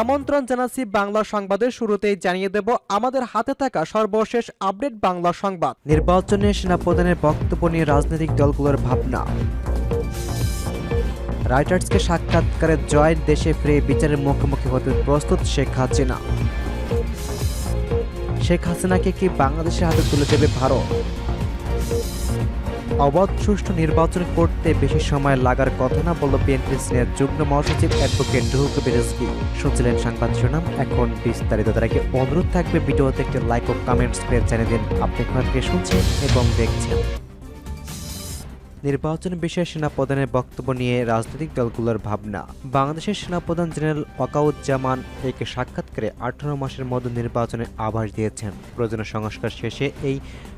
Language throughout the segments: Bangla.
আমন্ত্রণ জানাচ্ছি বাংলা সংবাদের শুরুতেই জানিয়ে দেব, আমাদের হাতে থাকা সর্বশেষ আপডেট বাংলা সংবাদ। নির্বাচনে সেনাপ্রধানের বক্তব্য নিয়ে রাজনৈতিক দলগুলোর ভাবনা। রাইটার্সকে সাক্ষাৎকারে জয় দেশে ফিরে বিচারের মুখোমুখি হতে প্রস্তুত শেখ হাসিনা। শেখ হাসিনাকে কি বাংলাদেশের হাতে তুলে দেবে ভারত? অবাধ সুষ্ঠু নির্বাচন করতে বেশি সময় লাগার কথা না বলল বিএনপি সিনিয়র যুগ্ম মহাসচিব অ্যাডভোকেট রুহুক বেরেজকি। শুনছিলেন সংবাদ শিরোনাম, এখন বিস্তারিত। তার আগে অনুরোধ থাকবে ভিডিওতে একটি লাইক ও কমেন্টস করে জানিয়ে দিন। আপনি কোথা থেকে শুনছেন এবং দেখছেন। নির্বাচন বিষয়ে সেনাপ্রধানের বক্তব্য নিয়ে রাজনৈতিক দলগুলোর ভাবনা। বাংলাদেশের সেনাপ্রধান জেনারেল ওয়াকাউজ্জামান একে সাক্ষাৎকারে আঠারো মাসের মধ্যে নির্বাচনের আভাস দিয়েছেন। প্রয়োজনীয় সংস্কার শেষে এই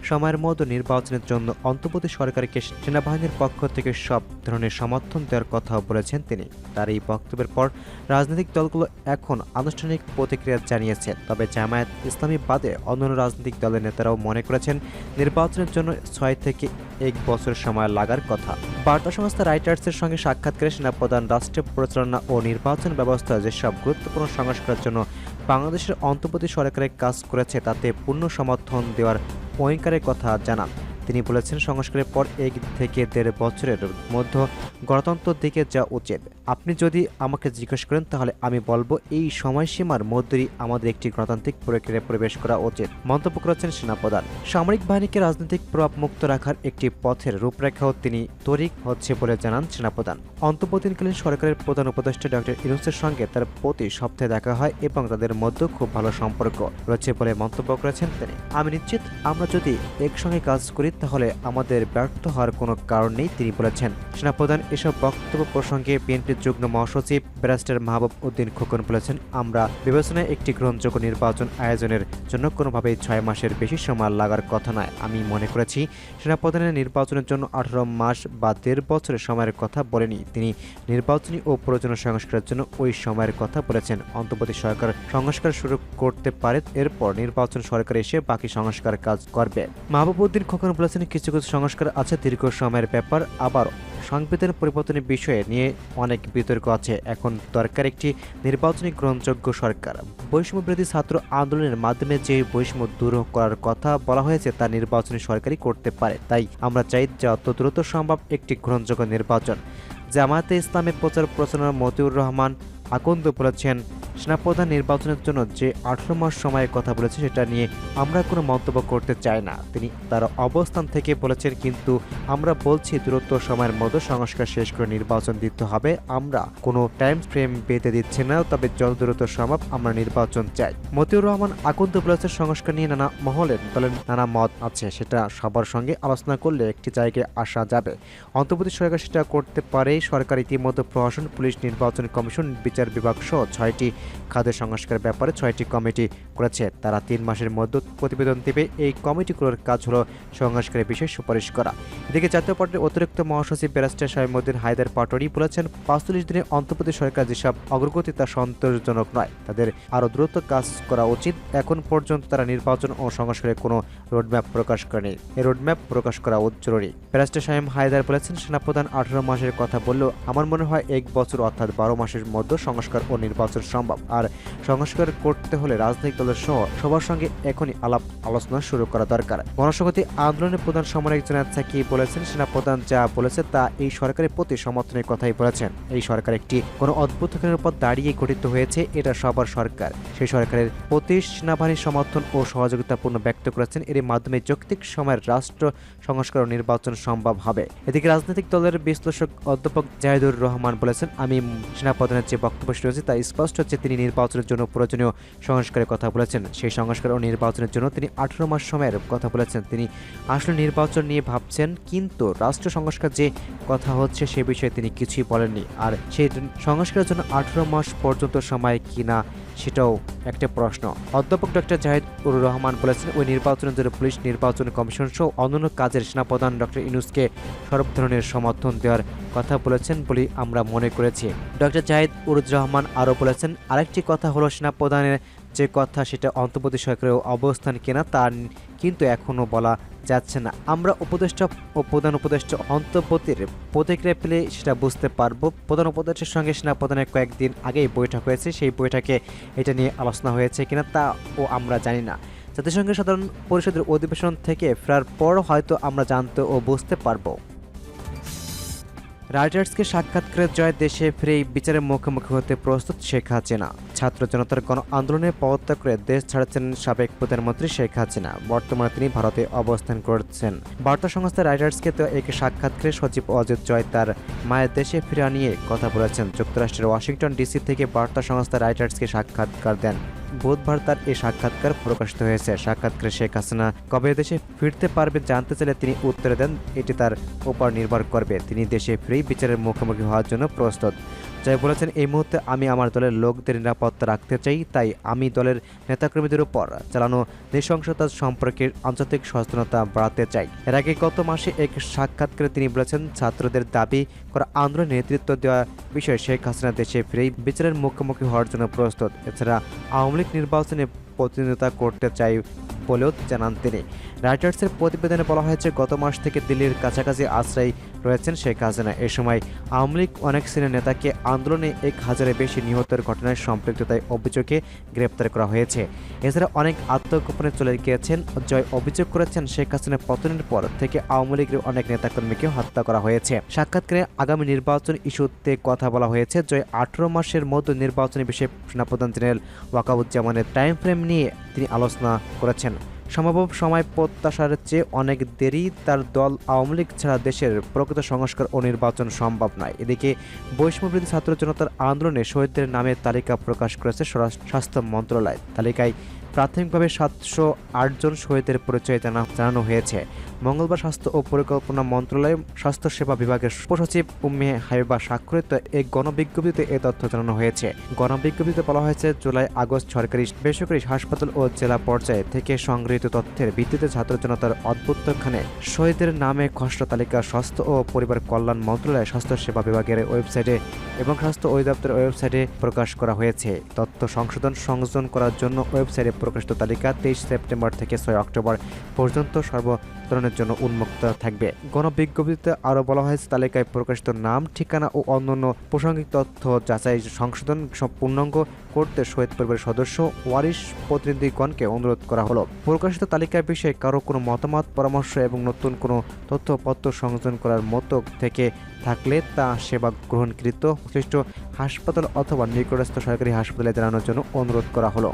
সময়ের মধ্যে নির্বাচনের জন্য অন্তর্বর্তী সরকারকে সেনাবাহিনীর পক্ষ থেকে সব ধরনের সমর্থন দেওয়ার কথাও বলেছেন তিনি। তার এই বক্তব্যের পর রাজনৈতিক দলগুলো এখন আনুষ্ঠানিক প্রতিক্রিয়া জানিয়েছে। তবে জামায়াত ইসলামী বাদে অন্যান্য রাজনৈতিক দলের নেতারাও মনে করেছেন, নির্বাচনের জন্য ছয় থেকে এক বছর সময় লাগার কথা। বার্তা সংস্থা রাইটার্সের সঙ্গে সাক্ষাৎকারে সেনাপ্রধান, রাষ্ট্রীয় পরিচালনা ও নির্বাচন ব্যবস্থা যেসব গুরুত্বপূর্ণ সংস্কারের জন্য বাংলাদেশের অন্তর্বর্তী সরকারের কাজ করেছে, তাতে পূর্ণ সমর্থন দেওয়ার অঙ্গীকারের কথা জানান। তিনি বলেছেন, সংস্কারের পর এক থেকে দেড় বছরের মধ্যে গণতন্ত্রের দিকে যাওয়া উচিত। আপনি যদি আমাকে জিজ্ঞেস করেন, তাহলে আমি বলব এই সময়সীমার মধ্যেই আমাদের একটি গণতান্ত্রিক প্রক্রিয়ায় প্রবেশ করা উচিত। মন্তব্য করেছেন সেনাপ্রধান। সামরিক বাহিনীকে রাজনৈতিক প্রভাব মুক্ত রাখার একটি পথের রূপরেখাও তিনি তরিক হচ্ছে বলে জানান সেনাপ্রধান। অন্তর্বর্তীকালীন সরকারের প্রধান উপদেষ্টা ডক্টর ইনুসের সঙ্গে তার প্রতি সপ্তাহে দেখা হয় এবং তাদের মধ্যে খুব ভালো সম্পর্ক রয়েছে বলে মন্তব্য করেছেন তিনি। আমি নিশ্চিত, আমরা যদি একসঙ্গে কাজ করি, তাহলে আমাদের ব্যর্থ হওয়ার কোনো কারণ নেই, তিনি বলেছেন। সেনাপ্রধান এসব বক্তব্য প্রসঙ্গে বিএনপির যুগ্ম মহাসচিব ব্যারিস্টার মাহবুব উদ্দিন খোকন বলেছেন, আমরা বিবেচনায় একটি গ্রহণযোগ্য নির্বাচন আয়োজনের জন্য কোনোভাবেই ছয় মাসের বেশি সময় লাগার কথা নয়। আমি মনে করেছি, সেনাপ্রধানের নির্বাচনের জন্য আঠারো মাস বা দেড় বছরের সময়ের কথা বলেনি। তিনি নির্বাচনী ও প্রয়োজনীয় সংস্কারের জন্য ওই সময়ের কথা বলেছেন। অন্তর্বর্তী সরকার সংস্কার শুরু করতে পারে, এরপর নির্বাচন সরকার এসে বাকি সংস্কার কাজ করবে। মাহবুবুদ্দিন খোকন বলেছেন, কিছু কিছু সংস্কার আছে, দীর্ঘ সময়ের ব্যাপার। আবার সংবিধান পরিবর্তনের বিষয়ে নিয়ে অনেক বিতর্ক আছে। এখন দরকার একটি নির্বাচনী গ্রহণযোগ্য সরকার। বৈষম্য বিরোধী ছাত্র আন্দোলনের মাধ্যমে যে বৈষম্য দূর করার কথা বলা হয়েছে, তা নির্বাচনী সরকারই করতে পারে। তাই আমরা চাই যত দ্রুত সম্ভব একটি গ্রহণযোগ্য নির্বাচন। জামায়াতে ইসলামের প্রচার প্রচারণা মতিউর রহমান আকন্দ বলেছেন সেনাপ্রধান নির্বাচনের জন্য যে আঠারো মাস সময়ের কথা বলেছে সেটা নিয়ে আমরা কোনো মন্তব্য করতে চাই না। তিনি তার অবস্থান থেকে বলেছেন, কিন্তু আমরা বলছি দ্রুত সময়ের মধ্যে সংস্কার শেষ করে নির্বাচন দিতে হবে। আমরা কোনো টাইম ফ্রেম বেঁধে দিচ্ছি না, তবে যত দ্রুত সম্ভব আমরা নির্বাচন চাই। মতিউর রহমান আকন্দ বলেছে সংস্কার নিয়ে নানা মহলের দলের নানা মত আছে, সেটা সবার সঙ্গে আলোচনা করলে একটি জায়গায় আসা যাবে। অন্তর্বর্তী সরকার সেটা করতে পারে। সরকার ইতিমধ্যে প্রশাসন, পুলিশ নির্বাচন কমিশন, বিচার বিভাগ সহ ছয়টি খাদ্য সংস্কার ব্যাপারে ছয়টি কমিটি করেছে। তারা তিন মাসের মধ্যে প্রতিবেদন দেবে। এই কমিটিগুলোর কাজ হলো সংস্কারের বিষয়ে সুপারিশ করা। এদিকে জাতীয় পার্টির অতিরিক্ত মহাসচিব ব্যারিস্টার সাইমুদ্দিন হায়দার পাটোয়ারি বলেছেন, পাঁচচল্লিশ দিনে অন্তর্বর্তী সরকার যেসব অগ্রগতি, তা সন্তোষজনক নয়। তাদের আরও দ্রুত কাজ করা উচিত। এখন পর্যন্ত তারা নির্বাচন ও সংস্কারের কোনো রোডম্যাপ প্রকাশ করেনি। এই রোডম্যাপ প্রকাশ করা জরুরি। ব্যারিস্টার সাহেব হায়দার বলেছেন, সেনাপ্রধান আঠারো মাসের কথা বললেও আমার মনে হয় এক বছর অর্থাৎ বারো মাসের মধ্যে সংস্কার ও নির্বাচন সম্ভব। আর সংস্কার করতে হলে রাজনৈতিক দলের সহ সবার সঙ্গে এখনই আলাপ আলোচনা শুরু করা দরকার। গণসংহতি আন্দোলনের প্রধান সামরিক জেনারেল সাকি বলেছেন, সেনাপ্রধান যা বলেছে তা এই সরকারের প্রতি সমর্থনের কথাই বলেছেন। এই সরকার একটি কোনো অদ্ভুতকারের উপর দাঁড়িয়ে গঠিত হয়েছে, এটা সবার সরকার। সেই সরকারের প্রতি সেনাবাহিনীর সমর্থন ও সহযোগিতাপূর্ণ ব্যক্ত করেছেন এর মাধ্যমে যৌক্তিক সময়ের রাষ্ট্র সংস্কার ও নির্বাচন সম্ভব হবে। এদিকে রাজনৈতিক দলের বিশ্লেষক অধ্যাপক জাহিদুর রহমান বলেছেন, আমি সেনাপ্রধানের যে বক্তব্য রয়েছে তা স্পষ্ট হচ্ছে তিনি নির্বাচনের জন্য প্রয়োজনীয় সংস্কারের কথা বলেছেন। সেই সংস্কার ও নির্বাচনের জন্য তিনি আঠারো মাস সময়ের কথা বলেছেন। তিনি আসলে নির্বাচন নিয়ে ভাবছেন, কিন্তু রাষ্ট্র সংস্কার যে কথা হচ্ছে সে বিষয়ে তিনি কিছুই বলেননি। আর সেই সংস্কারের জন্য আঠারো মাস পর্যন্ত সময় কিনা সেটাও একটা প্রশ্ন। অধ্যাপক ডক্টর জাহিদ উর রহমান বলেছেন, ওই নির্বাচনের জন্য পুলিশ, নির্বাচন কমিশন সহ অন্যান্য কাজের সেনাপ্রধান ডক্টর ইনুসকে সর্ব ধরনের সমর্থন দেওয়ার কথা বলেছেন বলে আমরা মনে করেছি। ডক্টর জাহিদ উর রহমান আরও বলেছেন, আরেকটি কথা হলো সেনাপ্রধানের যে কথা, সেটা অন্তর্বর্তী সরকারের অবস্থান কিনা তা কিন্তু এখনও বলা যাচ্ছে না। আমরা উপদেষ্টা ও প্রধান উপদেষ্টা অন্তর্বর্তীর প্রতিক্রিয়া পেলে সেটা বুঝতে পারব। প্রধান উপদেষ্টার সঙ্গে সেনাপ্রধানের কয়েকদিন আগেই বৈঠক হয়েছে। সেই বৈঠকে এটা নিয়ে আলোচনা হয়েছে কিনা তা ও আমরা জানি না। জাতিসংঘের সাধারণ পরিষদের অধিবেশন থেকে ফেরার পর হয়তো আমরা জানতে ও বুঝতে পারব। রাইটার্সকে সাক্ষাৎকারে জয় দেশে ফিরেই বিচারের মুখোমুখি হতে প্রস্তুত শেখ হাসিনা। ছাত্র জনতার গণ আন্দোলনে পদত্যাগ করে দেশ ছাড়াচ্ছেন সাবেক প্রধানমন্ত্রী শেখ হাসিনা। বর্তমানে তিনি ভারতে অবস্থান করছেন। বার্তা সংস্থা রাইটার্সকে তো এক সাক্ষাৎকারে সচিব অজিত জয় তার মায়ের দেশে ফিরে নিয়ে কথা বলেছেন। যুক্তরাষ্ট্রের ওয়াশিংটন ডিসি থেকে বার্তা সংস্থা রাইটার্সকে সাক্ষাৎকার দেন। বুধবার তার এই সাক্ষাৎকার প্রকাশিত হয়েছে। সাক্ষাৎকারে শেখ হাসিনা কবে দেশে ফিরতে পারবে জানতে চাইলে তিনি উত্তরে দেন, এটি তার উপর নির্ভর করবে। তিনি দেশে ফ্রি বিচারের মুখোমুখি হওয়ার জন্য প্রস্তুত। জয় বলেছেন, এই মুহূর্তে আমি আমার দলের লোকদের নিরাপত্তা রাখতে চাই, তাই আমি দলের নেতাকর্মীদের উপর চালানো নৃশংসতা সম্পর্কে আন্তর্জাতিক সচেতনতা বাড়াতে চাই। এর আগে গত মাসে এক সাক্ষাৎকারে তিনি বলেছেন, ছাত্রদের দাবি করা আন্দোলনে নেতৃত্ব দেওয়া বিষয়ে শেখ হাসিনা দেশে ফিরেই বিচারের মুখোমুখি হওয়ার জন্য প্রস্তুত। এছাড়া আওয়ামী লীগ নির্বাচনে প্রতিনিধিত্ব করতে চাই বলেও জানান তিনি। রাইটার্সের প্রতিবেদনে বলা হয়েছে, গত মাস থেকে দিল্লির কাছাকাছি আশ্রয় রয়েছেন শেখ হাসিনা। এ সময় আওয়ামী লীগ অনেক সিনিয়র নেতাকে আন্দোলনে এক হাজারের বেশি নিহতের ঘটনায় সম্পৃক্ততায় অভিযোগে গ্রেপ্তার করা হয়েছে। এছাড়া অনেক আত্মগোপনে চলে গিয়েছেন, জয় অভিযোগ করেছেন শেখ হাসিনা পতনের পর থেকে আওয়ামী লীগের অনেক নেতাকর্মীকে হত্যা করা হয়েছে। সাক্ষাৎকারে আগামী নির্বাচন ইস্যুতে কথা বলা হয়েছে, জয় আঠারো মাসের মধ্যে নির্বাচনী বিষয়ে সেনাপ্রধান জেনারেল ওয়াকাবুজ্জামানের টাইম ফ্রেম নিয়ে তিনি আলোচনা করেছেন। সম্ভব সময় প্রত্যাশার চেয়ে অনেক দেরি তার দল আওয়ামী লীগ ছাড়া দেশের প্রকৃত সংস্কার ও নির্বাচন সম্ভব নয়। এদিকে বৈষম্যবৃদ্ধি ছাত্র জনতার আন্দোলনে শহীদদের নামে তালিকা প্রকাশ করেছে স্বাস্থ্য মন্ত্রণালয়। তালিকায় প্রাথমিকভাবে সাতশো আটজন শহীদের পরিচয় জানা জানানো হয়েছে। মঙ্গলবার স্বাস্থ্য ও পরিকল্পনা মন্ত্রণালয় স্বাস্থ্য সেবা বিভাগের উপসচিব উম্মে হাইবা স্বাক্ষরিত এক গণবিজ্ঞপ্তিতে এ তথ্য জানানো হয়েছে। গণবিজ্ঞপ্তিতে বলা হয়েছে, জুলাই আগস্ট সরকারি বেসরকারি হাসপাতাল ও জেলা পর্যায়ে থেকে সংগৃহীত তথ্যের ভিত্তিতে ছাত্র জনতার অদ্ভুতখানে শহীদের নামে খসড়া তালিকা স্বাস্থ্য ও পরিবার কল্যাণ মন্ত্রণালয় স্বাস্থ্য সেবা বিভাগের ওয়েবসাইটে এবং স্বাস্থ্য অধিদপ্তরের ওয়েবসাইটে প্রকাশ করা হয়েছে। তথ্য সংশোধন সংযোজন করার জন্য ওয়েবসাইটে প্রকাশিত তালিকা তেইশ সেপ্টেম্বর থেকে ছয় অক্টোবর পর্যন্ত সর্বধরনের জন্য উন্মুক্ত থাকবে। গণবিজ্ঞপ্তিতে আরও বলা হয়েছে, তালিকায় প্রকাশিত নাম, ঠিকানা ও অন্যান্য প্রাসঙ্গিক তথ্য যাচাই সংশোধন পূর্ণাঙ্গ করতে শহীদ পরিবারের সদস্য ওয়ারিশ প্রতিনিধিগণকে অনুরোধ করা হলো। প্রকাশিত তালিকার বিষয়ে কারও কোনো মতামত, পরামর্শ এবং নতুন কোনো তথ্যপত্র সংযোজন করার মতো থেকে থাকলে তা সেবা গ্রহণকৃত সংশ্লিষ্ট হাসপাতাল অথবা নিকটস্থ সরকারি হাসপাতালে জানানোর জন্য অনুরোধ করা হলো।